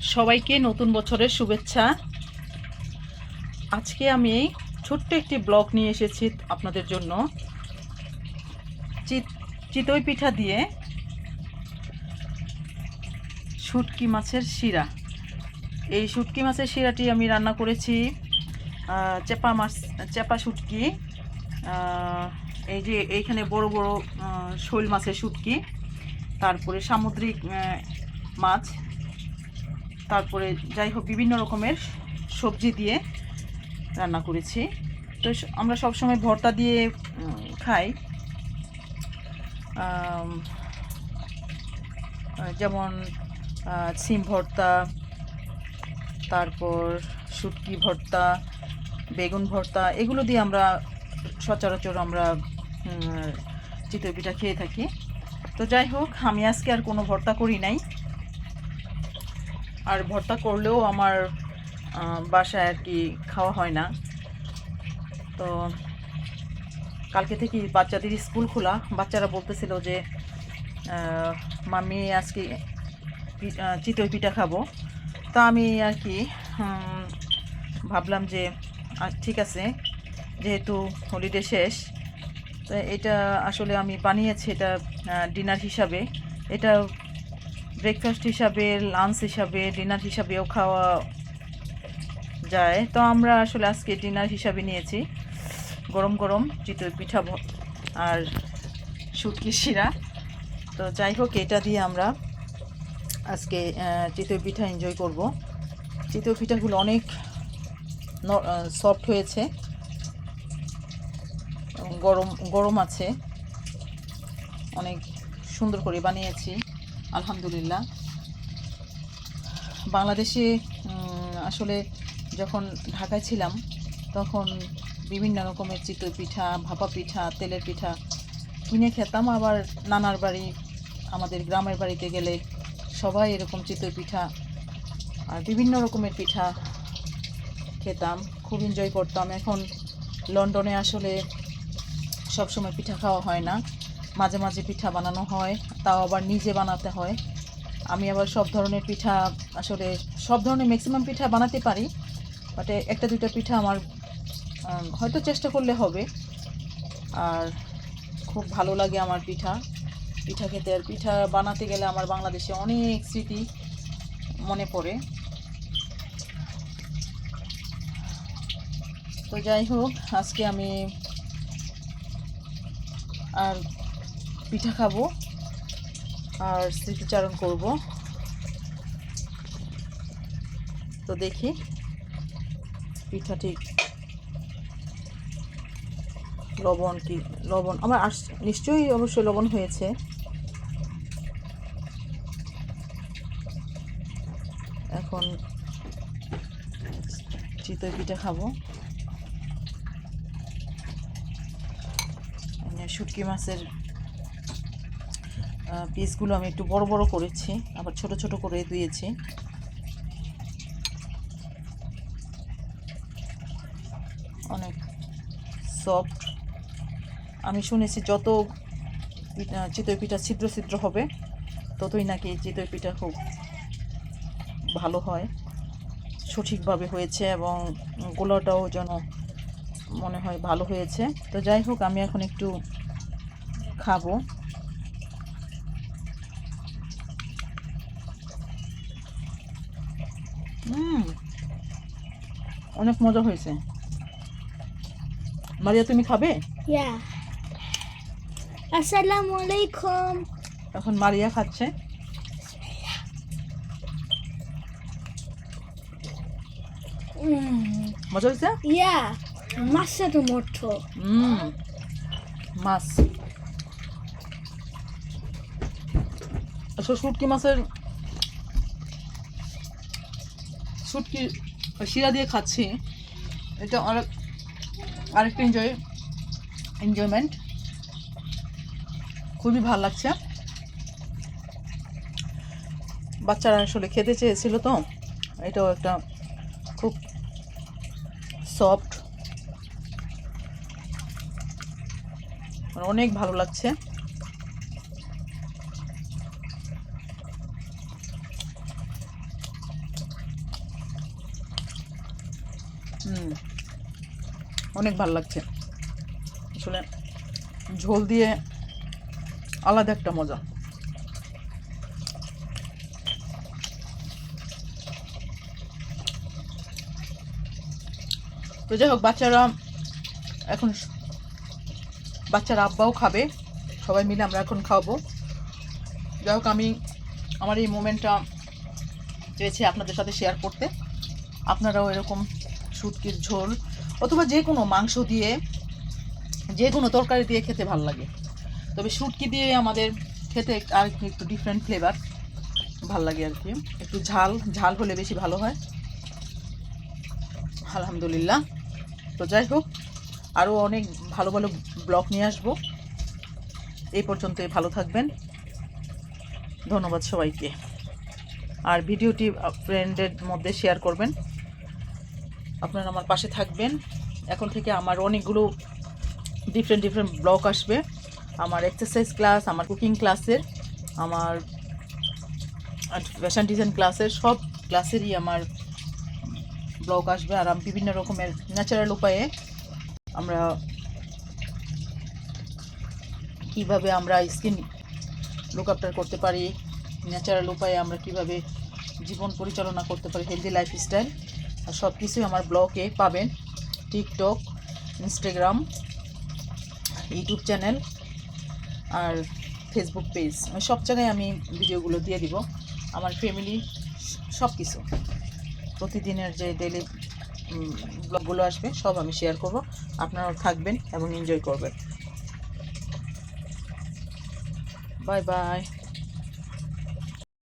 সবাইকে নতুন বছরের শুভেচ্ছা। আজকে আমি ছোট্ট একটি ব্লগ নিয়ে এসেছি আপনাদের জন্য। চিতই পিঠা দিয়ে শুটকি মাছের শিরা। এই শুটকি মাছের শিরাটি আমি রান্না করেছি চেপা মাছ, চেপা শুটকি এই যে এইখানে বড় বড় শোল মাছের শুটকি, তারপরে সামুদ্রিক মাছ তারপরে যাই হোক বিভিন্ন রকমের সবজি দিয়ে রান্না করেছি। তো আমরা সবসময় ভর্তা দিয়ে খাই। যেমন সিম ভর্তা, তারপর শুটকি ভর্তা, বেগুন ভর্তা, এগুলো দিয়ে আমরা সচরাচর আমরা চিতই পিঠা খেয়ে থাকি। তো যাই হোক, আমি আজকে আর কোনো ভর্তা করি নাই। আর ভর্তা করলেও আমার বাসায় আর কি খাওয়া হয় না। তো কালকে থেকে বাচ্চাদের স্কুল খোলা। বাচ্চারা বলতেছিল যে মাম্মি আজকে চিতই পিঠা খাব। তা আমি আর কি ভাবলাম যে আহ, ঠিক আছে যেহেতু হলিডে শেষ তো এটা আসলে আমি বানিয়েছি এটা ডিনার হিসাবে। এটা ব্রেকফাস্ট হিসাবে লাঞ্চ হিসাবে ডিনার হিসাবেও খাওয়া যায়। তো আমরা আসলে আজকে ডিনার হিসাবে নিয়েছি। গরম গরম চিতই পিঠা আর শুটকি শিরা। তো যাই হোক, এটা দিয়ে আমরা আজকে চিতই পিঠা এনজয় করব। চিতই পিঠাগুলো অনেক সফট হয়েছে। গরম গরম আছে। অনেক সুন্দর করে বানিয়েছি। আলহামদুলিল্লাহ। বাংলাদেশে আসলে যখন ঢাকায় ছিলাম, তখন বিভিন্ন রকমের চিতই পিঠা, ভাপা পিঠা, তেলের পিঠা কিনে খেতাম। আবার নানার বাড়ি, আমাদের গ্রামের বাড়িতে গেলে সবাই এরকম চিতই পিঠা আর বিভিন্ন রকমের পিঠা খেতাম। খুব এনজয় করতাম। এখন লন্ডনে আসলে সবসময় পিঠা খাওয়া হয় না। মাঝে মাঝে পিঠা বানানো হয়, তাও আবার নিজে বানাতে হয়। আমি আবার সব ধরনের পিঠা আসলে সব ধরনের ম্যাক্সিমাম পিঠা বানাতে পারি বাট একটা দুটো পিঠা আমার হয়তো চেষ্টা করলে হবে। আর খুব ভালো লাগে আমার পিঠা। পিঠা খেতে আর পিঠা বানাতে গেলে আমার বাংলাদেশে অনেক স্মৃতি মনে পড়ে। তো যাই হোক, আজকে আমি আর পিঠা খাব আর স্মৃতিচারণ করব। তো দেখি পিঠা ঠিক লবণ কি, লবণ, আমার নিশ্চয়ই অবশ্যই লবণ হয়েছে। এখন চিতই পিঠা খাব। শুটকি মাছের পিসগুলো আমি একটু বড় বড় করেছি, আবার ছোট ছোট করে দিয়েছি। অনেক সফট আমি শুনেছি যত চিতই পিঠা ছিদ্র ছিদ্র হবে, ততই নাকি চিতই পিঠা খুব ভালো হয়, সঠিকভাবে হয়েছে এবং গোলাটাও যেন মনে হয় ভালো হয়েছে। তো যাই হোক, আমি এখন একটু খাব। হুম অনেক মজা হয়েছে মারিয়া তুমি খাবে Yeah. Assalamu এখন মারিয়া খাচ্ছে. মজা হয়েছে Yeah. Massa tomato. হুম মাছ আচ্ছা শুটকি মাছের শুটকি শিরা দিয়ে খাচ্ছি। এটা অনেক আরেকটা এনজয় এনজয়মেন্ট খুবই ভালো লাগছে। বাচ্চারা আসলে খেতে চেয়েছিল তো, এটাও একটা খুব সফট আমার অনেক ভালো লাগছে। হুম। অনেক ভালো লাগছে। আসলে ঝোল দিয়ে আলাদা একটা মজা। তো যাই হোক, বাচ্চারা এখন বাচ্চারা আব্বাও খাবে। সবাই মিলে আমরা এখন খাব। যাই হোক, আমি আমার এই মোমেন্টটা চেয়েছি আপনাদের সাথে শেয়ার করতে। আপনারাও এরকম শুটকির ঝোল অথবা যে কোনো মাংস দিয়ে, যে কোনো তরকারি দিয়ে খেতে ভালো লাগে। তবে শুটকি দিয়ে আমাদের খেতে আর একটু ডিফারেন্ট ফ্লেভার ভালো লাগে আর কি। একটু ঝাল ঝাল হলে বেশি ভালো হয়। আলহামদুলিল্লাহ। তো যাই হোক আরও অনেক ভালো ভালো ব্লগ নিয়ে আসব। এই পর্যন্তই, ভালো থাকবেন। ধন্যবাদ সবাইকে। আর ভিডিওটি ফ্রেন্ডের মধ্যে শেয়ার করবেন। আপনারা আমার পাশে থাকবেন। এখন থেকে আমার অনেকগুলো ডিফারেন্ট ডিফারেন্ট ব্লগ আসবে। আমার এক্সারসাইজ ক্লাস আমার কুকিং ক্লাসের আমার ফ্যাশন ডিজাইন ক্লাসের সব ক্লাসেরই আমার ব্লগ আসবে আর আমি বিভিন্ন রকমের ন্যাচারাল উপায়ে আমরা কীভাবে আমরা স্কিন লুক আপটার করতে পারি ন্যাচারাল উপায়ে আমরা কীভাবে জীবন পরিচালনা করতে পারি হেলদি লাইফস্টাইল সব কিছুই আমার ব্লগে পাবেন। টিকটক, ইনস্টাগ্রাম, ইউটিউব চ্যানেল আর ফেসবুক পেজ। আমি সব জায়গায় আমি ভিডিওগুলো দিয়ে দিব। আমার ফ্যামিলি সব কিছু প্রতিদিনের যে ডেলি ব্লগগুলো আসবে, সব আমি শেয়ার করব। আপনারাও থাকবেন এবং এনজয় করবেন। Bye bye.